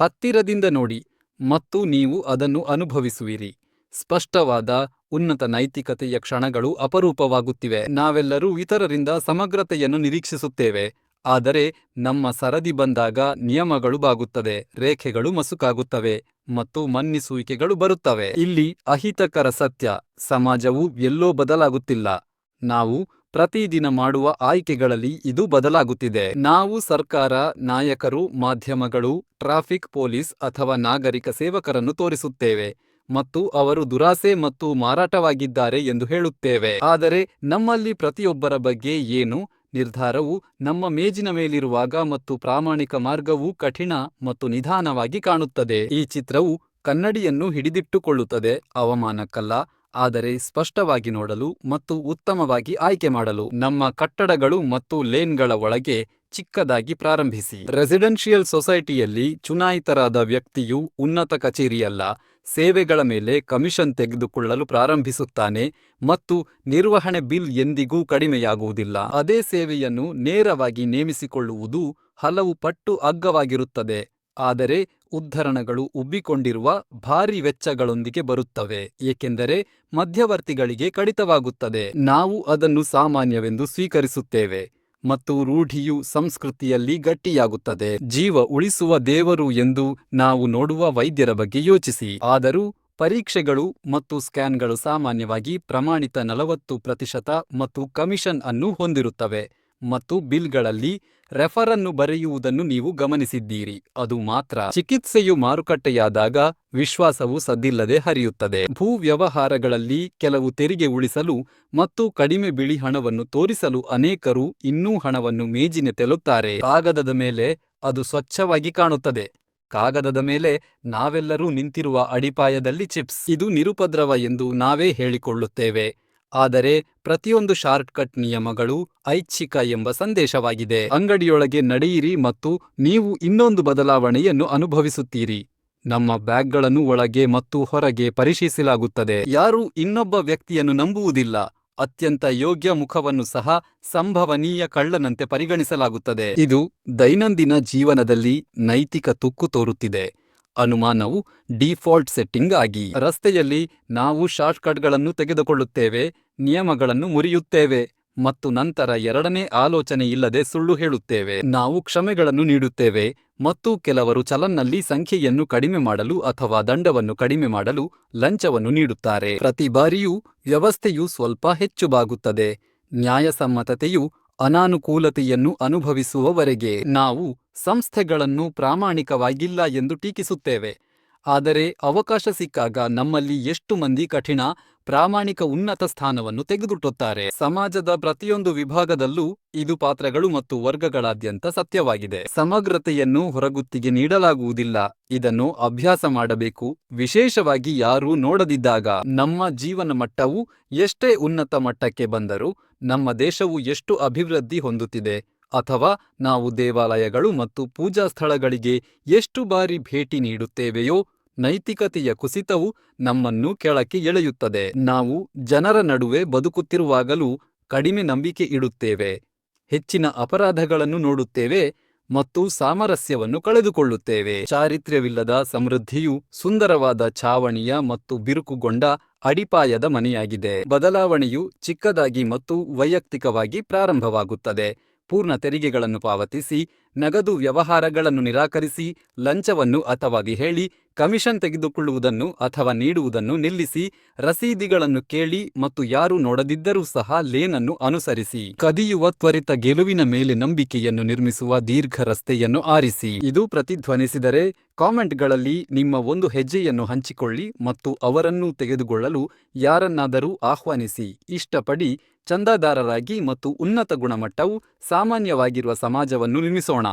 ಹತ್ತಿರದಿಂದ ನೋಡಿ ಮತ್ತು ನೀವು ಅದನ್ನು ಅನುಭವಿಸುವಿರಿ. ಸ್ಪಷ್ಟವಾದ, ಉನ್ನತ ನೈತಿಕತೆಯ ಕ್ಷಣಗಳು ಅಪರೂಪವಾಗುತ್ತಿವೆ. ನಾವೆಲ್ಲರೂ ಇತರರಿಂದ ಸಮಗ್ರತೆಯನ್ನು ನಿರೀಕ್ಷಿಸುತ್ತೇವೆ, ಆದರೆ ನಮ್ಮ ಸರದಿ ಬಂದಾಗ ನಿಯಮಗಳು ಬಾಗುತ್ತದೆ, ರೇಖೆಗಳು ಮಸುಕಾಗುತ್ತವೆ ಮತ್ತು ಮನ್ನಿಸುವಿಕೆಗಳು ಬರುತ್ತವೆ. ಇಲ್ಲಿ ಅಹಿತಕರ ಸತ್ಯ, ಸಮಾಜವು ಎಲ್ಲೋ ಬದಲಾಗುತ್ತಿಲ್ಲ, ನಾವು ಪ್ರತಿದಿನ ಮಾಡುವ ಆಯ್ಕೆಗಳಲ್ಲಿ ಇದು ಬದಲಾಗುತ್ತಿದೆ. ನಾವು ಸರ್ಕಾರ, ನಾಯಕರು, ಮಾಧ್ಯಮಗಳು, ಟ್ರಾಫಿಕ್ ಪೊಲೀಸ್ ಅಥವಾ ನಾಗರಿಕ ಸೇವಕರನ್ನು ತೋರಿಸುತ್ತೇವೆ ಮತ್ತು ಅವರು ದುರಾಸೆ ಮತ್ತು ಮಾರಾಟವಾಗಿದ್ದಾರೆ ಎಂದು ಹೇಳುತ್ತೇವೆ. ಆದರೆ ನಮ್ಮಲ್ಲಿ ಪ್ರತಿಯೊಬ್ಬರ ಬಗ್ಗೆ ಏನು, ನಿರ್ಧಾರವು ನಮ್ಮ ಮೇಜಿನ ಮೇಲಿರುವಾಗ ಮತ್ತು ಪ್ರಾಮಾಣಿಕ ಮಾರ್ಗವು ಕಠಿಣ ಮತ್ತು ನಿಧಾನವಾಗಿ ಕಾಣುತ್ತದೆ. ಈ ಚಿತ್ರವು ಕನ್ನಡಿಯನ್ನು ಹಿಡಿದಿಟ್ಟುಕೊಳ್ಳುತ್ತದೆ, ಅವಮಾನಕ್ಕಲ್ಲ, ಆದರೆ ಸ್ಪಷ್ಟವಾಗಿ ನೋಡಲು ಮತ್ತು ಉತ್ತಮವಾಗಿ ಆಯ್ಕೆ ಮಾಡಲು. ನಮ್ಮ ಕಟ್ಟಡಗಳು ಮತ್ತು ಲೇನ್ಗಳ ಒಳಗೆ ಚಿಕ್ಕದಾಗಿ ಪ್ರಾರಂಭಿಸಿ. ರೆಸಿಡೆನ್ಷಿಯಲ್ ಸೊಸೈಟಿಯಲ್ಲಿ ಚುನಾಯಿತರಾದ ವ್ಯಕ್ತಿಯು ಉನ್ನತ ಕಚೇರಿಯಲ್ಲ, ಸೇವೆಗಳ ಮೇಲೆ ಕಮಿಷನ್ ತೆಗೆದುಕೊಳ್ಳಲು ಪ್ರಾರಂಭಿಸುತ್ತಾನೆ ಮತ್ತು ನಿರ್ವಹಣೆ ಬಿಲ್ ಎಂದಿಗೂ ಕಡಿಮೆಯಾಗುವುದಿಲ್ಲ. ಅದೇ ಸೇವೆಯನ್ನು ನೇರವಾಗಿ ನೇಮಿಸಿಕೊಳ್ಳುವುದು ಹಲವು ಪಟ್ಟು ಅಗ್ಗವಾಗಿರುತ್ತದೆ, ಆದರೆ ಉದ್ಧರಣಗಳು ಉಬ್ಬಿಕೊಂಡಿರುವ, ಭಾರೀ ವೆಚ್ಚಗಳೊಂದಿಗೆ ಬರುತ್ತವೆ ಏಕೆಂದರೆ ಮಧ್ಯವರ್ತಿಗಳಿಗೆ ಕಡಿತವಾಗುತ್ತದೆ. ನಾವು ಅದನ್ನು ಸಾಮಾನ್ಯವೆಂದು ಸ್ವೀಕರಿಸುತ್ತೇವೆ ಮತ್ತು ರೂಢಿಯು ಸಂಸ್ಕೃತಿಯಲ್ಲಿ ಗಟ್ಟಿಯಾಗುತ್ತದೆ. ಜೀವ ಉಳಿಸುವ ದೇವರು ಎಂದು ನಾವು ನೋಡುವ ವೈದ್ಯರ ಬಗ್ಗೆ ಯೋಚಿಸಿ. ಆದರೂ, ಪರೀಕ್ಷೆಗಳು ಮತ್ತು ಸ್ಕ್ಯಾನ್ಗಳು ಸಾಮಾನ್ಯವಾಗಿ ಪ್ರಮಾಣಿತ ನಲವತ್ತು ಪ್ರತಿಶತ ಮತ್ತು ಕಮಿಷನ್ ಅನ್ನು ಹೊಂದಿರುತ್ತವೆ ಮತ್ತು ಬಿಲ್ಗಳಲ್ಲಿ ರೆಫರ್ ಅನ್ನು ಬರೆಯುವುದನ್ನು ನೀವು ಗಮನಿಸಿದ್ದೀರಿ, ಅದು ಮಾತ್ರ. ಚಿಕಿತ್ಸೆಯು ಮಾರುಕಟ್ಟೆಯಾದಾಗ, ವಿಶ್ವಾಸವು ಸದ್ದಿಲ್ಲದೆ ಹರಿಯುತ್ತದೆ. ಭೂ ವ್ಯವಹಾರಗಳಲ್ಲಿ ಕೆಲವು ತೆರಿಗೆ ಉಳಿಸಲು ಮತ್ತು ಕಡಿಮೆ ಬಿಳಿ ಹಣವನ್ನು ತೋರಿಸಲು ಅನೇಕರು ಇನ್ನೂ ಹಣವನ್ನು ಮೇಜಿನ ತೆಲುತ್ತಾರೆ. ಕಾಗದದ ಮೇಲೆ, ಅದು ಸ್ವಚ್ಛವಾಗಿ ಕಾಣುತ್ತದೆ. ಕಾಗದದ ಮೇಲೆ, ನಾವೆಲ್ಲರೂ ನಿಂತಿರುವ ಅಡಿಪಾಯದಲ್ಲಿ ಚಿಪ್ಸ್. ಇದು ನಿರುಪದ್ರವ ಎಂದು ನಾವೇ ಹೇಳಿಕೊಳ್ಳುತ್ತೇವೆ, ಆದರೆ ಪ್ರತಿಯೊಂದು ಶಾರ್ಟ್ಕಟ್ ನಿಯಮಗಳು ಐಚ್ಛಿಕ ಎಂಬ ಸಂದೇಶವಾಗಿದೆ. ಅಂಗಡಿಯೊಳಗೆ ನಡೆಯಿರಿ ಮತ್ತು ನೀವು ಇನ್ನೊಂದು ಬದಲಾವಣೆಯನ್ನು ಅನುಭವಿಸುತ್ತೀರಿ. ನಮ್ಮ ಬ್ಯಾಗ್ಗಳನ್ನು ಒಳಗೆ ಮತ್ತು ಹೊರಗೆ ಪರಿಶೀಲಿಸಲಾಗುತ್ತದೆ ಯಾರೂ ಇನ್ನೊಬ್ಬ ವ್ಯಕ್ತಿಯನ್ನು ನಂಬುವುದಿಲ್ಲ, ಅತ್ಯಂತ ಯೋಗ್ಯ ಮುಖವನ್ನು ಸಹ ಸಂಭವನೀಯ ಕಳ್ಳನಂತೆ ಪರಿಗಣಿಸಲಾಗುತ್ತದೆ. ಇದು ದೈನಂದಿನ ಜೀವನದಲ್ಲಿ ನೈತಿಕ ತುಕ್ಕು ತೋರುತ್ತಿದೆ. ಅನುಮಾನವು ಡೀಫಾಲ್ಟ್ ಸೆಟ್ಟಿಂಗ್ ಆಗಿ. ರಸ್ತೆಯಲ್ಲಿ, ನಾವು ಶಾರ್ಟ್ಕಟ್ಗಳನ್ನು ತೆಗೆದುಕೊಳ್ಳುತ್ತೇವೆ, ನಿಯಮಗಳನ್ನು ಮುರಿಯುತ್ತೇವೆ ಮತ್ತು ನಂತರ ಎರಡನೇ ಆಲೋಚನೆಯಿಲ್ಲದೆ ಸುಳ್ಳು ಹೇಳುತ್ತೇವೆ. ನಾವು ಕ್ಷಮೆಗಳನ್ನು ನೀಡುತ್ತೇವೆ ಮತ್ತು ಕೆಲವರು ಚಲನ್ನಲ್ಲಿ ಸಂಖ್ಯೆಯನ್ನು ಕಡಿಮೆ ಮಾಡಲು ಅಥವಾ ದಂಡವನ್ನು ಕಡಿಮೆ ಮಾಡಲು ಲಂಚವನ್ನು ನೀಡುತ್ತಾರೆ. ಪ್ರತಿ ಬಾರಿಯೂ ವ್ಯವಸ್ಥೆಯು ಸ್ವಲ್ಪ ಹೆಚ್ಚು ಬಾಗುತ್ತದೆ, ನ್ಯಾಯಸಮ್ಮತತೆಯು ಅನಾನುಕೂಲತೆಯನ್ನು ಅನುಭವಿಸುವವರೆಗೆ. ನಾವು ಸಂಸ್ಥೆಗಳನ್ನು ಪ್ರಾಮಾಣಿಕವಾಗಿಲ್ಲ ಎಂದು ಟೀಕಿಸುತ್ತೇವೆ, ಆದರೆ ಅವಕಾಶ ಸಿಕ್ಕಾಗ ನಮ್ಮಲ್ಲಿ ಎಷ್ಟು ಮಂದಿ ಕಠಿಣ, ಪ್ರಾಮಾಣಿಕ ಉನ್ನತ ಸ್ಥಾನವನ್ನು ತೆಗೆದುಟ್ಟುತ್ತಾರೆ ಸಮಾಜದ ಪ್ರತಿಯೊಂದು ವಿಭಾಗದಲ್ಲೂ ಇದು ಪಾತ್ರಗಳು ಮತ್ತು ವರ್ಗಗಳಾದ್ಯಂತ ಸತ್ಯವಾಗಿದೆ. ಸಮಗ್ರತೆಯನ್ನು ಹೊರಗುತ್ತಿಗೆ ನೀಡಲಾಗುವುದಿಲ್ಲ, ಇದನ್ನು ಅಭ್ಯಾಸ ಮಾಡಬೇಕು, ವಿಶೇಷವಾಗಿ ಯಾರೂ ನೋಡದಿದ್ದಾಗ. ನಮ್ಮ ಜೀವನ ಮಟ್ಟವು ಎಷ್ಟೇ ಉನ್ನತ ಮಟ್ಟಕ್ಕೆ ಬಂದರೂ, ನಮ್ಮ ದೇಶವು ಎಷ್ಟು ಅಭಿವೃದ್ಧಿ ಹೊಂದುತ್ತಿದೆ, ಅಥವಾ ನಾವು ದೇವಾಲಯಗಳು ಮತ್ತು ಪೂಜಾ ಸ್ಥಳಗಳಿಗೆ ಎಷ್ಟು ಬಾರಿ ಭೇಟಿ ನೀಡುತ್ತೇವೆಯೋ, ನೈತಿಕತೆಯ ಕುಸಿತವು ನಮ್ಮನ್ನು ಕೆಳಕ್ಕೆ ಎಳೆಯುತ್ತದೆ. ನಾವು ಜನರ ನಡುವೆ ಬದುಕುತ್ತಿರುವಾಗಲೂ ಕಡಿಮೆ ನಂಬಿಕೆ ಇಡುತ್ತೇವೆ, ಹೆಚ್ಚಿನ ಅಪರಾಧಗಳನ್ನು ನೋಡುತ್ತೇವೆ ಮತ್ತು ಸಾಮರಸ್ಯವನ್ನು ಕಳೆದುಕೊಳ್ಳುತ್ತೇವೆ. ಚಾರಿತ್ರ್ಯವಿಲ್ಲದ ಸಮೃದ್ಧಿಯು ಸುಂದರವಾದ ಛಾವಣಿಯ ಮತ್ತು ಬಿರುಕುಗೊಂಡ ಅಡಿಪಾಯದ ಮನೆಯಾಗಿದೆ. ಬದಲಾವಣೆಯು ಚಿಕ್ಕದಾಗಿ ಮತ್ತು ವೈಯಕ್ತಿಕವಾಗಿ ಪ್ರಾರಂಭವಾಗುತ್ತದೆ. ಪೂರ್ಣ ತೆರಿಗೆಗಳನ್ನು ಪಾವತಿಸಿ, ನಗದು ವ್ಯವಹಾರಗಳನ್ನು ನಿರಾಕರಿಸಿ, ಲಂಚವನ್ನು ಅಥವಾಗಿ ಹೇಳಿ, ಕಮಿಷನ್ ತೆಗೆದುಕೊಳ್ಳುವುದನ್ನು ಅಥವಾ ನೀಡುವುದನ್ನು ನಿಲ್ಲಿಸಿ, ರಸೀದಿಗಳನ್ನು ಕೇಳಿ ಮತ್ತು ಯಾರು ನೋಡದಿದ್ದರೂ ಸಹ ಲೇನ್ ಅನ್ನು ಅನುಸರಿಸಿ. ಕದಿಯುವ ತ್ವರಿತ ಗೆಲುವಿನ ಮೇಲೆ ನಂಬಿಕೆಯನ್ನು ನಿರ್ಮಿಸುವ ದೀರ್ಘ ರಸ್ತೆಯನ್ನು ಆರಿಸಿ. ಇದು ಪ್ರತಿಧ್ವನಿಸಿದರೆ, ಕಾಮೆಂಟ್ಗಳಲ್ಲಿ ನಿಮ್ಮ ಒಂದು ಹೆಜ್ಜೆಯನ್ನು ಹಂಚಿಕೊಳ್ಳಿ ಮತ್ತು ಅವರನ್ನೂ ತೆಗೆದುಕೊಳ್ಳಲು ಯಾರನ್ನಾದರೂ ಆಹ್ವಾನಿಸಿ. ಇಷ್ಟಪಡಿ, ಚಂದಾದಾರರಾಗಿ ಮತ್ತು ಉನ್ನತ ಗುಣಮಟ್ಟವು ಸಾಮಾನ್ಯವಾಗಿರುವ ಸಮಾಜವನ್ನು ನಿರ್ಮಿಸೋಣ.